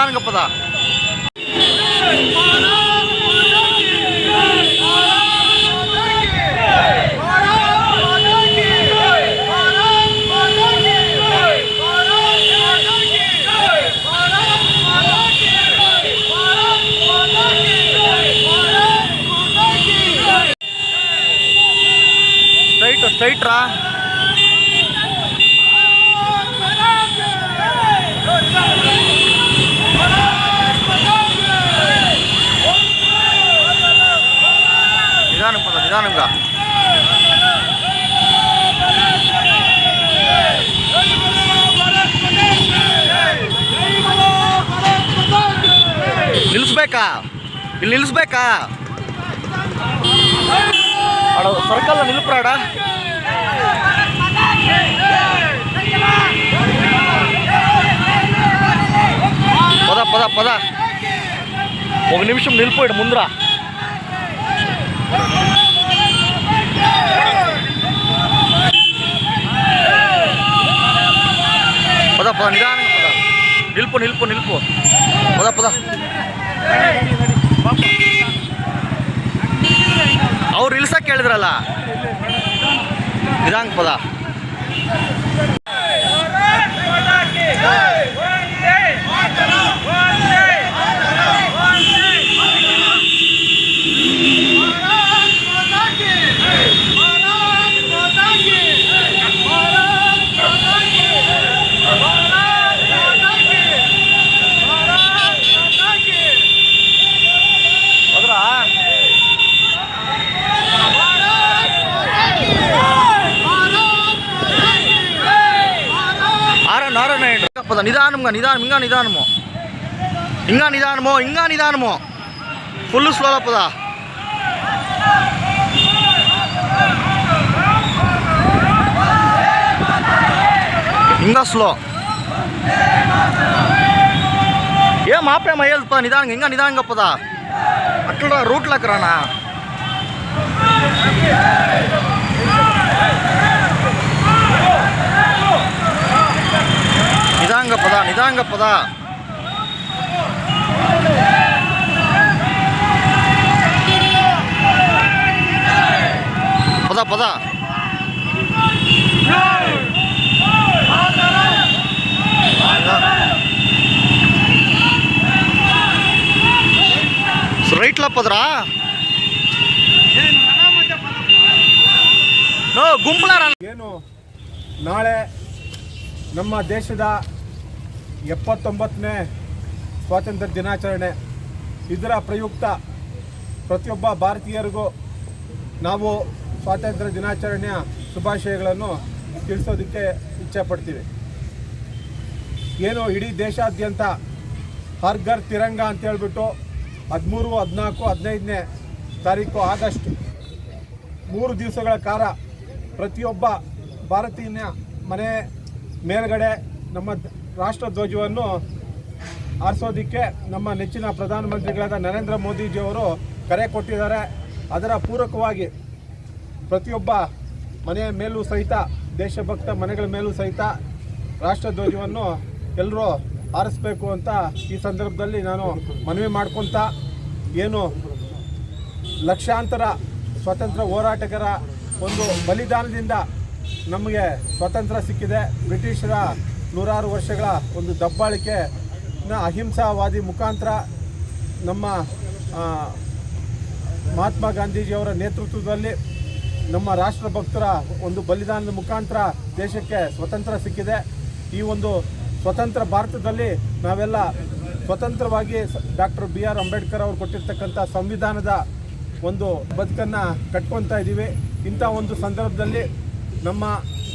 சொல்லிட்டானுங்கப்பதான் ಇಲ್ಲಿ ನಿಲ್ಲಿಸ್ಬೇಕಾ ಅಡ ಸರ್ಕಲ್ ನಿಲ್ಪ್ರಾಡ పద పద పద ఒక నిమిషం నిలిపోయాడు ముందరా పద పద నిదానంగా పద నిలుపు నిలుపు నిలుపు పద పద ಅವ್ರು ಇಳ್ಸಕ್ಕೆ ಹೇಳಿದ್ರಲ್ಲ ಇದಂಗ್ ಪದ. அப்போதான். நிதானம்ங்க நிதானம் இங்கா நிதானமோ? இங்கா நிதானமோ இங்கா நிதானமோ? ஃபுல்லு ஸ்லோவில் அப்போதா. இங்கா ஸ்லோ ஏன் மாப்பிள்ளை மையல் நிதானங்க இங்கே நிதானங்க அப்போதா. அட்டடா ரூட்டில் இருக்கிறானா? அஜாங்கப்பதா பதா பதா. ரைட்ல பதரா ಗುಂಪು ಏನು ನಾಳೆ ನಮ್ಮ ದೇಶದ ಎಪ್ಪತ್ತೊಂಬತ್ತನೇ ಸ್ವಾತಂತ್ರ್ಯ ದಿನಾಚರಣೆ. ಇದರ ಪ್ರಯುಕ್ತ ಪ್ರತಿಯೊಬ್ಬ ಭಾರತೀಯರಿಗೂ ನಾವು ಸ್ವಾತಂತ್ರ್ಯ ದಿನಾಚರಣೆಯ ಶುಭಾಶಯಗಳನ್ನು ತಿಳಿಸೋದಕ್ಕೆ ಇಚ್ಛೆ ಪಡ್ತೀವಿ ಏನು ಇಡೀ ದೇಶಾದ್ಯಂತ ಹರ್ ಘರ್ ತಿರಂಗ ಅಂತ ಹೇಳ್ಬಿಟ್ಟು ಹದಿಮೂರು, ಹದಿನಾಲ್ಕು, ಹದಿನೈದನೇ ತಾರೀಕು ಆಗಸ್ಟ್ ಮೂರು ದಿವಸಗಳ ಕಾಲ ಪ್ರತಿಯೊಬ್ಬ ಭಾರತೀಯ ಮನೆ ಮೇಲ್ಗಡೆ ನಮ್ಮ ರಾಷ್ಟ್ರ ಧ್ವಜವನ್ನು ಆರಿಸೋದಕ್ಕೆ ನಮ್ಮ ನೆಚ್ಚಿನ ಪ್ರಧಾನಮಂತ್ರಿಗಳಾದ ನರೇಂದ್ರ ಮೋದಿಜಿಯವರು ಕರೆ ಕೊಟ್ಟಿದ್ದಾರೆ. ಅದರ ಪೂರಕವಾಗಿ ಪ್ರತಿಯೊಬ್ಬ ಮನೆಯ ಮೇಲೂ ಸಹಿತ, ದೇಶಭಕ್ತ ಮನೆಗಳ ಮೇಲೂ ಸಹಿತ ರಾಷ್ಟ್ರ ಧ್ವಜವನ್ನು ಎಲ್ಲರೂ ಆರಿಸ್ಬೇಕು ಅಂತ ಈ ಸಂದರ್ಭದಲ್ಲಿ ನಾನು ಮನವಿ ಮಾಡ್ಕೊತ ಏನು ಲಕ್ಷಾಂತರ ಸ್ವಾತಂತ್ರ್ಯ ಹೋರಾಟಗಾರ ಒಂದು ಬಲಿದಾನದಿಂದ ನಮಗೆ ಸ್ವಾತಂತ್ರ್ಯ ಸಿಕ್ಕಿದೆ. ಬ್ರಿಟಿಷರ ನೂರಾರು ವರ್ಷಗಳ ಒಂದು ದಬ್ಬಾಳಿಕೆ ಅಹಿಂಸಾವಾದಿ ಮುಖಾಂತರ ನಮ್ಮ ಮಹಾತ್ಮ ಗಾಂಧೀಜಿಯವರ ನೇತೃತ್ವದಲ್ಲಿ ನಮ್ಮ ರಾಷ್ಟ್ರಭಕ್ತರ ಒಂದು ಬಲಿದಾನದ ಮುಖಾಂತರ ದೇಶಕ್ಕೆ ಸ್ವತಂತ್ರ ಸಿಕ್ಕಿದೆ. ಈ ಒಂದು ಸ್ವತಂತ್ರ ಭಾರತದಲ್ಲಿ ನಾವೆಲ್ಲ ಸ್ವತಂತ್ರವಾಗಿ ಡಾಕ್ಟರ್ ಬಿ ಆರ್ ಅಂಬೇಡ್ಕರ್ ಅವರು ಕೊಟ್ಟಿರ್ತಕ್ಕಂಥ ಸಂವಿಧಾನದ ಒಂದು ಬದುಕನ್ನು ಕಟ್ಕೊತಾ ಇದ್ದೀವಿ ಇಂಥ ಒಂದು ಸಂದರ್ಭದಲ್ಲಿ ನಮ್ಮ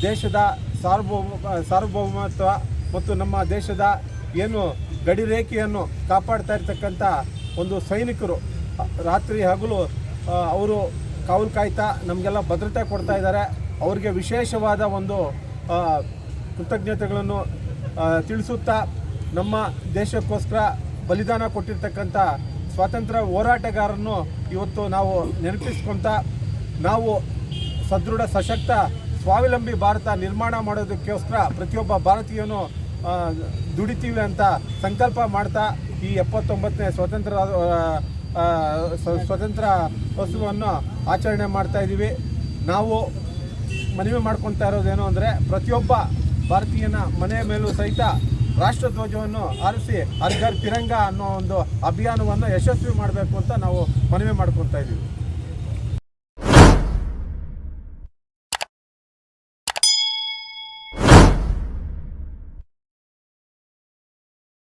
ದೇಶದ ಸಾರ್ವಭೌಮ, ಸಾರ್ವಭೌಮತ್ವ ಮತ್ತು ನಮ್ಮ ದೇಶದ ಏನು ಗಡಿ ರೇಖೆಯನ್ನು ಕಾಪಾಡ್ತಾ ಇರ್ತಕ್ಕಂಥ ಒಂದು ಸೈನಿಕರು, ರಾತ್ರಿ ಹಗಲು ಅವರು ಕಾವಲು ಕಾಯ್ತಾ ನಮಗೆಲ್ಲ ಭದ್ರತೆ ಕೊಡ್ತಾ ಇದ್ದಾರೆ. ಅವರಿಗೆ ವಿಶೇಷವಾದ ಒಂದು ಕೃತಜ್ಞತೆಗಳನ್ನು ತಿಳಿಸುತ್ತಾ ನಮ್ಮ ದೇಶಕ್ಕೋಸ್ಕರ ಬಲಿದಾನ ಕೊಟ್ಟಿರ್ತಕ್ಕಂಥ ಸ್ವಾತಂತ್ರ್ಯ ಹೋರಾಟಗಾರರನ್ನು ಇವತ್ತು ನಾವು ನೆನಪಿಸ್ಕೊತಾ, ನಾವು ಸದೃಢ, ಸಶಕ್ತ ಸ್ವಾವಲಂಬಿ ಭಾರತ ನಿರ್ಮಾಣ ಮಾಡೋದಕ್ಕೋಸ್ಕರ ಪ್ರತಿಯೊಬ್ಬ ಭಾರತೀಯನು ದುಡಿತೀವಿ ಅಂತ ಸಂಕಲ್ಪ ಮಾಡ್ತಾ ಈ ಎಪ್ಪತ್ತೊಂಬತ್ತನೇ ಸ್ವತಂತ್ರ ಸ್ವತಂತ್ರ ವಸ್ತುವನ್ನು ಆಚರಣೆ ಮಾಡ್ತಾ ಇದ್ದೀವಿ ನಾವು ಮನವಿ ಮಾಡ್ಕೊತಾ ಇರೋದೇನು ಅಂದರೆ, ಪ್ರತಿಯೊಬ್ಬ ಭಾರತೀಯನ ಮನೆಯ ಮೇಲೂ ಸಹಿತ ರಾಷ್ಟ್ರಧ್ವಜವನ್ನು ಆರಿಸಿ ಹರ್ ಘರ್ ತಿರಂಗ ಅನ್ನೋ ಒಂದು ಅಭಿಯಾನವನ್ನು ಯಶಸ್ವಿ ಮಾಡಬೇಕು ಅಂತ ನಾವು ಮನವಿ ಮಾಡ್ಕೊತಾ ಇದ್ದೀವಿ